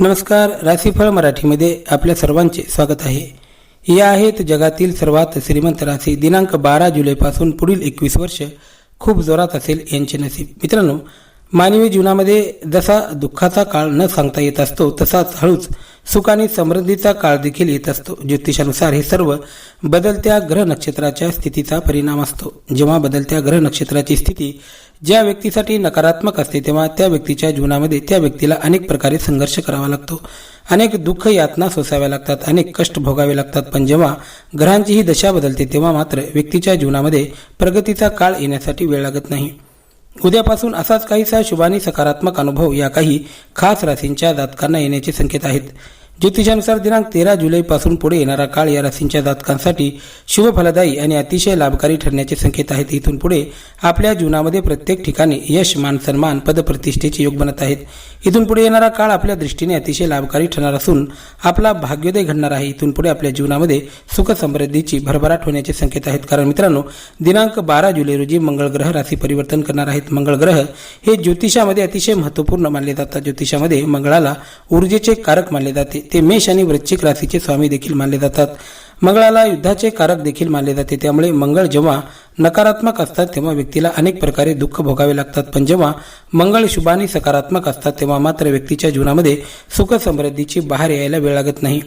नमस्कार राशीफळ मराठीमध्ये आपल्या सर्वांचे स्वागत आहे. या आहेत जगातील सर्वात श्रीमंत राशी दिनांक बारा जुलैपासून पुढील एकवीस वर्ष खूप जोरात असेल यांचे नसीब. मित्रांनो मानवी जीवनामध्ये जसा दुःखाचा काळ न सांगता येत असतो तसाच हळूच सुख आणि समृद्धीचा काळ देखील येत असतो. ज्योतिषानुसार हे सर्व बदलत्या ग्रह नक्षत्राच्या स्थितीचा परिणाम असतो. जेव्हा बदलत्या ग्रह नक्षत्राची स्थिती ज्या व्यक्तीसाठी नकारात्मक असते तेव्हा त्या व्यक्तीच्या जीवनामध्ये त्या व्यक्तीला अनेक प्रकारे संघर्ष करावा लागतो. अनेक दुःख यातना सोसाव्या लागतात अनेक कष्ट भोगावे लागतात. पण जेव्हा ग्रहांची ही दशा बदलते तेव्हा मात्र व्यक्तीच्या जीवनामध्ये प्रगतीचा काळ येण्यासाठी वेळ लागत नाही. उद्यापासून असाच काहीसा शुभानी सकारात्मक अनुभव या काही खास राशींच्या जातकांना येण्याचे संकेत आहेत. ज्योतिषानुसार दिनांक तेरा जुलैपासून पुढे येणारा काळ या राशींच्या जातकांसाठी शुभफलदायी आणि अतिशय लाभकारी ठरण्याचे संकेत आहेत. इथून पुढे आपल्या जीवनामध्ये प्रत्येक ठिकाणी यश मान सन्मान पदप्रतिष्ठेचे योग बनत आहेत. इथून पुढे येणारा काळ आपल्या दृष्टीने अतिशय लाभकारी ठरणार असून आपला भाग्योदय घडणार आहे. इथून पुढे आपल्या जीवनामध्ये सुख समृद्धीची भरभराट होण्याचे संकेत आहेत. कारण मित्रांनो दिनांक बारा जुलै रोजी मंगळ ग्रह राशी परिवर्तन करणार आहेत. मंगळ ग्रह हे ज्योतिषामध्ये अतिशय महत्त्वपूर्ण मानले जातात. ज्योतिषामध्ये मंगळाला ऊर्जेचे कारक मानले जाते. ते मेष आणि वृश्चिक राशीचे स्वामी देखील मानले जातात. मंगळाला युद्धाचे कारक देखील मानले जाते. त्यामुळे मंगळ जेव्हा नकारात्मक असतात तेव्हा व्यक्तीला अनेक प्रकारे दुःख भोगावे लागतात. पण जेव्हा मंगळ शुभाने सकारात्मक असतात तेव्हा मात्र व्यक्तीच्या जीवनामध्ये सुख समृद्धीची बाहेर यायला वेळ लागत नाही.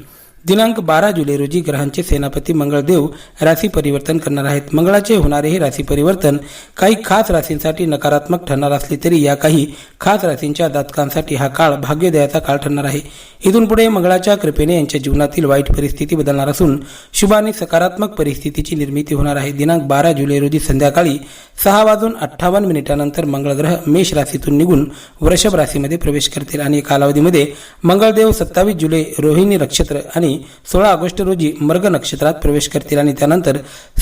दिनांक बारा जुलै रोजी ग्रहांचे सेनापती मंगळदेव राशी परिवर्तन करणार आहेत. मंगळाचे होणारे हे राशी परिवर्तन काही खास राशींसाठी नकारात्मक ठरणार असले तरी या काही खास राशींच्या जातकांसाठी हा काळ भाग्योदयाचा काळ ठरणार आहे. इथून पुढे मंगळाच्या कृपेने यांच्या जीवनातील वाईट परिस्थिती बदलणार असून शुभ आणि सकारात्मक परिस्थितीची निर्मिती होणार आहे. दिनांक बारा जुलै रोजी संध्याकाळी सहा वाजून अठ्ठावन्न मिनिटानंतर मंगळग्रह मेष राशीतून निघून वृषभ राशीमध्ये प्रवेश करतील आणि या कालावधीमध्ये मंगळदेव सत्तावीस जुलै रोहिणी नक्षत्र आणि सोळा ऑगस्ट रोजी मर्ग नक्षत्रात प्रवेश करतील आणि त्यानंतर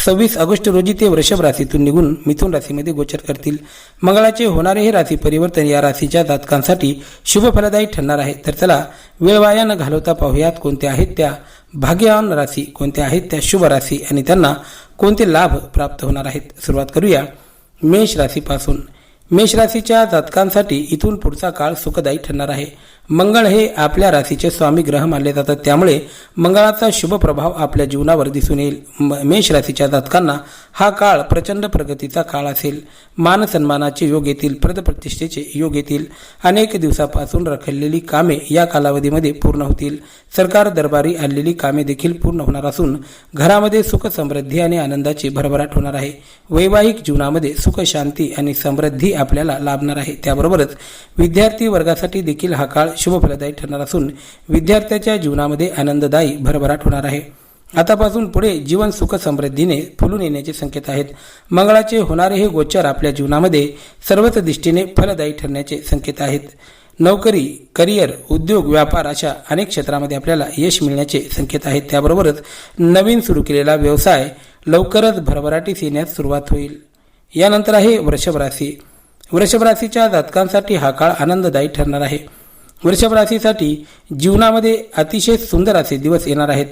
सव्वीस ऑगस्ट रोजी ते वृषभ राशीतून निघून मिथुन राशीमध्ये गोचर करतील. मंगळाचे होणारे हे राशी परिवर्तन या राशीच्या जातकांसाठी शुभ फलदायी ठरणार आहे. तर चला वेळवाया न घालवता पाहूयात कोणत्या आहेत त्या भाग्यवान राशी कोणत्या आहेत त्या शुभ राशी आणि त्यांना कोणते लाभ प्राप्त होणार आहेत. सुरुवात करूया मेष राशीपासून. मेष राशीच्या जातकांसाठी इथून पुढचा काळ सुखदायी ठरणार आहे. मंगळ हे आपल्या राशीचे स्वामी ग्रह मानले जातात. त्यामुळे मंगळाचा शुभ प्रभाव आपल्या जीवनावर दिसून येईल. म- मेष राशीच्या जातकांना हा काळ प्रचंड प्रगतीचा काळ असेल. मान सन्मानाचे योग येतील पदप्रतिष्ठेचे योग येतील. अनेक दिवसापासून रखडलेली कामे या कालावधीमध्ये पूर्ण होतील. सरकार दरबारी आणलेली कामे देखील पूर्ण होणार असून घरामध्ये सुख समृद्धी आणि आनंदाची भरभराट होणार आहे. वैवाहिक जीवनामध्ये सुख शांती आणि समृद्धी आपल्याला लाभणार आहे. त्याबरोबरच विद्यार्थी वर्गासाठी देखील हा काळ शुभ फलदायी ठरणार असून विद्यार्थ्याच्या जीवनामध्ये आनंददायी भरभराट होणार आहे. आतापासून पुढे जीवन सुख समृद्धीने फुलून येण्याचे संकेत आहेत. मंगळाचे होणारे हे गोचर आपल्या जीवनामध्ये सर्वच दृष्टीने फलदायी ठरण्याचे संकेत आहेत. नोकरी करिअर उद्योग व्यापार अशा अनेक क्षेत्रामध्ये आपल्याला यश मिळण्याचे संकेत आहेत. त्याबरोबरच नवीन सुरू केलेला व्यवसाय लवकरच भरभराटीस येण्यास सुरुवात होईल. यानंतर आहे वृषभ राशी. वृषभ राशीच्या जातकांसाठी हा काळ आनंददायी ठरणार आहे. वृषभ राशीसाठी जीवनामध्ये अतिशय सुंदर असे दिवस येणार आहेत.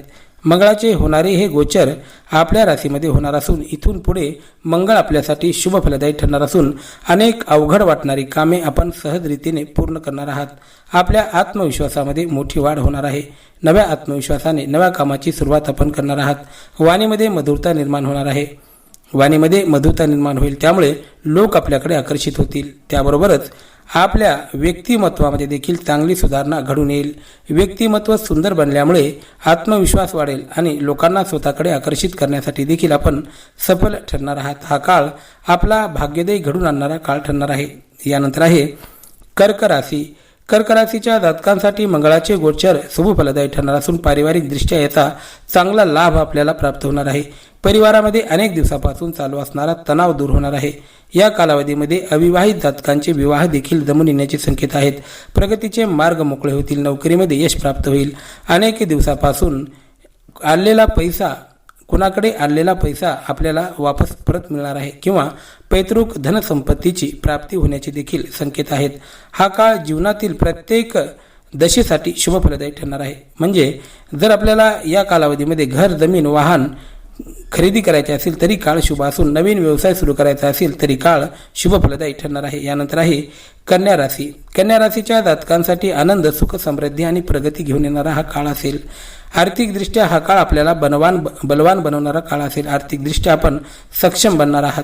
मंगळाचे होणारे हे गोचर आपल्या राशीमध्ये होणार असून इथून पुढे मंगळ आपल्यासाठी शुभ फलदायी ठरणार असून अनेक अवघड वाटणारी कामे आपण सहजरीतीने पूर्ण करणार आहात. आपल्या आत्मविश्वासामध्ये मोठी वाढ होणार आहे. नव्या आत्मविश्वासाने नव्या कामाची सुरुवात आपण करणार आहात. वाणीमध्ये मधुरता निर्माण होणार आहे. वाणीमध्ये मधुरता निर्माण होईल त्यामुळे लोक आपल्याकडे आकर्षित होतील. त्याबरोबरच आपल्या व्यक्तिमत्वामध्ये देखील चांगली सुधारणा घडून येईल. व्यक्तिमत्व सुंदर बनल्यामुळे आत्मविश्वास वाढेल आणि लोकांना स्वतःकडे आकर्षित करण्यासाठी देखील आपण सफल ठरणार आहात. हा काळ आपला भाग्यदय घडून आणणारा काळ ठरणार आहे. यानंतर आहे कर्क राशी. कर्क राशीच्या जातकांसाठी मंगळाचे गोचर शुभ फलदायी ठरणार असून पारिवारिक दृष्ट्या याचा चांगला लाभ आपल्याला प्राप्त होणार आहे. परिवारामध्ये अनेक दिवसापासून चालू असणारा तणाव दूर होणार आहे. या कालावधीमध्ये अविवाहित जातकांचे विवाह देखील जमून येण्याचे संकेत आहेत. प्रगतीचे मार्ग मोकळे होतील नोकरीमध्ये यश प्राप्त होईल. अनेक दिवसापासून आणलेला पैसा कुणाकडे आणलेला पैसा आपल्याला वापस परत मिळणार आहे किंवा पैतृक धनसंपत्तीची प्राप्ती होण्याचे देखील संकेत आहेत. हा काळ जीवनातील प्रत्येक दशेसाठी शुभफलदायी ठरणार आहे. म्हणजे जर आपल्याला या कालावधीमध्ये घर जमीन वाहन खरेदी करायचे असेल तरी काळ शुभ असून नवीन व्यवसाय सुरू करायचा असेल तरी काळ शुभफलदायी ठरणार आहे. यानंतर आहे कन्या राशी. कन्या राशीच्या जातकांसाठी आनंद सुख समृद्धी आणि प्रगती घेऊन येणारा हा काळ असेल. आर्थिकदृष्ट्या हा काळ आपल्याला बनवान बलवान बनवणारा काळ असेल. आर्थिकदृष्ट्या आपण सक्षम बनणार आहात.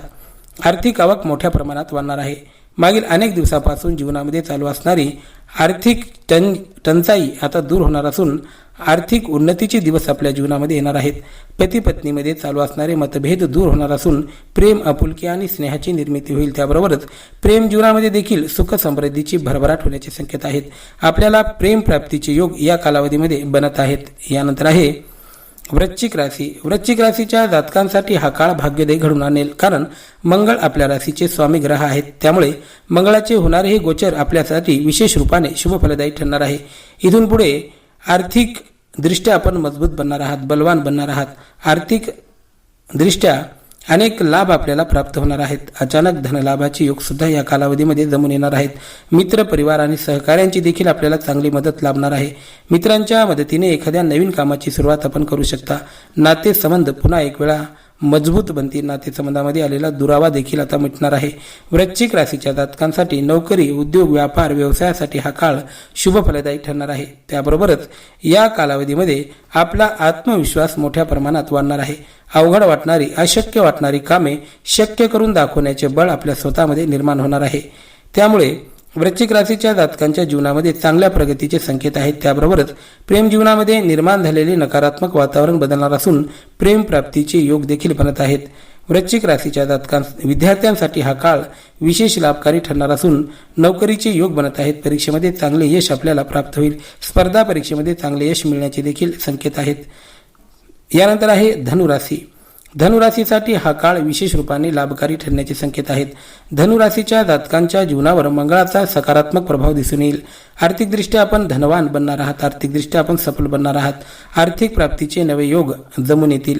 आर्थिक आवक मोठ्या प्रमाणात वाढणार आहे. मागील अनेक दिवसापासून जीवनामध्ये चालू असणारी आर्थिक टन टंचाई आता दूर होणार असून आर्थिक उन्नतीचे दिवस आपल्या जीवनामध्ये येणार आहेत. पती पत्नीमध्ये चालू असणारे मतभेद दूर होणार असून प्रेम आपुलकी आणि स्नेहाची निर्मिती होईल त्याबरोबरच प्रेम जीवनामध्ये देखील सुख समृद्धीची भरभराट होण्याचे संकेत आहेत. आपल्याला प्रेम प्राप्तीचे योग या कालावधीमध्ये बनत आहेत. यानंतर आहे वृश्चिक राशी. वृश्चिक राशीच्या जातकांसाठी हा काळ भाग्योदय घडून आणेल. कारण मंगळ आपल्या राशीचे स्वामी ग्रह आहेत. त्यामुळे मंगळाचे होणारे हे गोचर आपल्यासाठी विशेष रूपाने शुभ फलदायी ठरणार आहे. इथून पुढे आर्थिक दृष्ट्या आपण मजबूत बनणार आहात बलवान बनणार आहात. आर्थिक दृष्ट्या अनेक लाभ आपल्याला प्राप्त होणार आहेत. अचानक धनलाभाचे योग सुद्धा या कालावधीमध्ये जमून येणार आहेत. मित्र परिवार आणि सहकाऱ्यांची देखील आपल्याला चांगली मदत लाभणार आहे. मित्रांच्या मदतीने एखाद्या नवीन कामाची सुरुवात आपण करू शकता. नाते संबंध पुन्हा एक वेळा मजबूत बनतील नातेसंबंधामध्ये आलेला दुरावा देखील आता मिटणार आहे. वृश्चिक राशीच्या जातकांसाठी नोकरी उद्योग व्यापार व्यवसायासाठी हा काळ शुभ फलदायी ठरणार आहे. त्याबरोबरच या कालावधीमध्ये आपला आत्मविश्वास मोठ्या प्रमाणात वाढणार आहे. अवघड वाटणारी अशक्य वाटणारी कामे शक्य करून दाखवण्याचे बळ आपल्या स्वतःमध्ये निर्माण होणार आहे. त्यामुळे वृश्चिक राशीच्या जातकांच्या जीवनामध्ये चांगल्या प्रगतीचे संकेत आहेत. त्याबरोबरच प्रेम जीवनामध्ये निर्माण झालेले नकारात्मक वातावरण बदलणार असून प्रेम प्राप्तीचे योग देखील बनत आहेत. वृश्चिक राशीच्या जातकां विद्यार्थ्यांसाठी हा काळ विशेष लाभकारी ठरणार असून नोकरीचे योग बनत आहेत. परीक्षेमध्ये चांगले यश आपल्याला प्राप्त होईल. स्पर्धा परीक्षेमध्ये चांगले यश मिळण्याचे देखील संकेत आहेत. यानंतर आहे धनुराशी धनुराशीसाठी हा काळ विशेष रूपाने लाभकारी ठरण्याचे संकेत आहेत. धनुराशीच्या जातकांच्या जीवनावर मंगळाचा सकारात्मक प्रभाव दिसून येईल. आर्थिकदृष्ट्या आपण धनवान बनणार आहात. आर्थिकदृष्ट्या आपण सफल बनणार आहात. आर्थिक प्राप्तीचे नवे योग जमून येतील.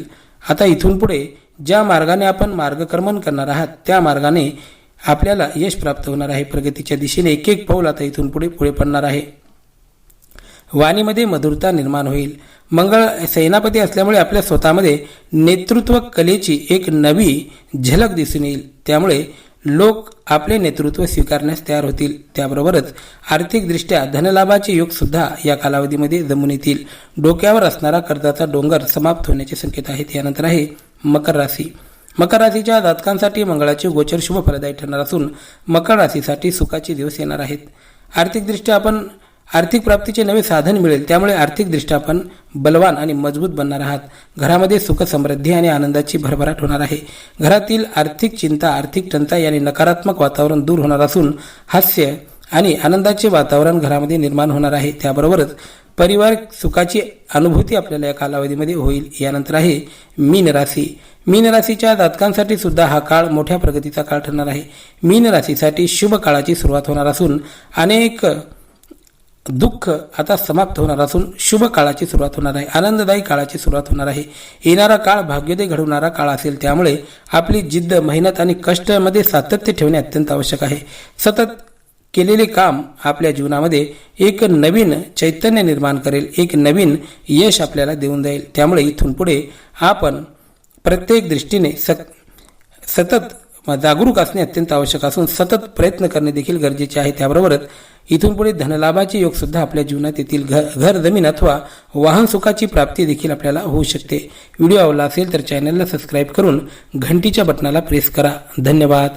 आता इथून पुढे ज्या मार्गाने आपण मार्गक्रमण करणार आहात त्या मार्गाने आपल्याला यश प्राप्त होणार आहे. प्रगतीच्या दिशेने एक एक पाऊल आता इथून पुढे पुढे पडणार आहे. वाणीमध्ये मधुरता निर्माण होईल. मंगळ सेनापती असल्यामुळे आपल्या स्वतःमध्ये नेतृत्व कलेची एक नवी झलक दिसून येईल. त्यामुळे लोक आपले नेतृत्व स्वीकारण्यास तयार होतील. त्याबरोबरच आर्थिकदृष्ट्या धनलाभाचे युगसुद्धा या कालावधीमध्ये जमून येतील. डोक्यावर असणारा कर्जाचा डोंगर समाप्त होण्याचे संकेत आहेत. यानंतर आहे मकर राशी. मकर राशीच्या जातकांसाठी मंगळाचे गोचर शुभ फलदायी ठरणार असून मकर राशीसाठी सुखाचे दिवस येणार आहेत. आर्थिकदृष्ट्या आपण आर्थिक प्राप्तीचे नवे साधन मिळेल त्यामुळे आर्थिकदृष्ट्या आपण बलवान आणि मजबूत बनणार आहात. घरामध्ये सुख समृद्धी आणि आनंदाची भरभराट होणार आहे. घरातील आर्थिक चिंता आर्थिक टंचाई आणि नकारात्मक वातावरण दूर होणार असून हास्य आणि आनंदाचे वातावरण घरामध्ये निर्माण होणार आहे. त्याबरोबरच परिवार सुखाची अनुभूती आपल्याला या कालावधीमध्ये होईल. यानंतर आहे मीन राशी. मीन राशीच्या जातकांसाठी सुद्धा हा काळ मोठ्या प्रगतीचा काळ ठरणार आहे. मीन राशीसाठी शुभ काळाची सुरुवात होणार असून अनेक दुःख आता समाप्त होणार असून शुभ काळाची सुरुवात होणार आहे आनंददायी काळाची सुरुवात होणार आहे. येणारा काळ भाग्योदय घडवणारा काळ असेल त्यामुळे आपली जिद्द मेहनत आणि कष्टामध्ये सातत्य ठेवणे अत्यंत आवश्यक आहे. सतत केलेले काम आपल्या जीवनामध्ये एक नवीन चैतन्य निर्माण करेल एक नवीन यश आपल्याला देऊन जाईल. त्यामुळे इथून पुढे आपण प्रत्येक दृष्टीने सत सतत जागरूक असणे अत्यंत आवश्यक असून सतत प्रयत्न करणे देखील गरजेचे आहे. त्याबरोबरच इथून पुढे धनलाभाचे योग सुद्धा आपल्या जीवनात येतील. घर घर जमीन अथवा वाहन सुखाची प्राप्ती देखील आपल्याला होऊ शकते. व्हिडिओ आवडला असेल तर चॅनलला सबस्क्राईब करून घंटीच्या बटनाला प्रेस करा. धन्यवाद.